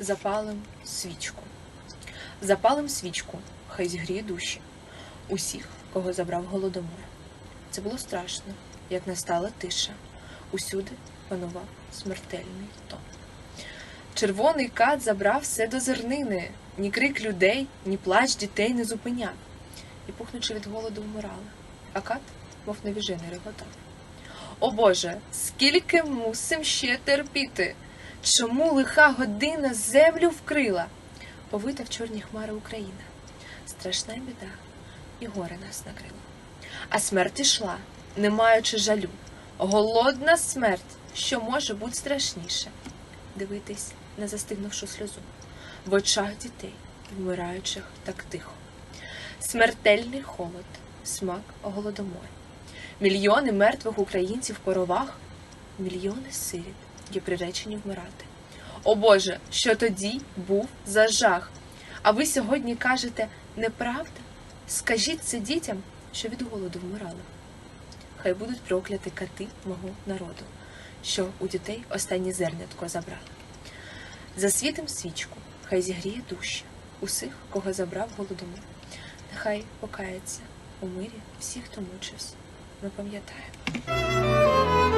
запалим свічку. Запалим свічку, хай зігріє душі усіх, кого забрав голодомор. Це було страшно, як настала тиша. Усюди панував смертельний тон. Червоний кат забрав все до зернини, ні крик людей, ні плач дітей не зупиняв. І пухнучи від голоду вмирали, а кат, мов навіжений, реготав. О Боже, скільки мусим ще терпіти? Чому лиха година землю вкрила? Повита в чорні хмари Україна. Страшна біда, і горе нас накрило. А смерть ішла, не маючи жалю. Голодна смерть, що може бути страшніше. Дивитись на застигнувшу сльозу в очах дітей, вмираючих так тихо. Смертельний холод, смак голодомору. Мільйони мертвих українців в коровах, мільйони сиріт є приречені вмирати. О Боже, що тоді був за жах? А ви сьогодні кажете неправда? Скажіть це дітям, що від голоду вмирали. Хай будуть прокляті кати мого народу, що у дітей останнє зернятко забрали. Засвітим свічку, хай зігріє душі усіх, кого забрав голодомор. Нехай покається у мирі всіх, хто мучився. Ми пам'ятаємо.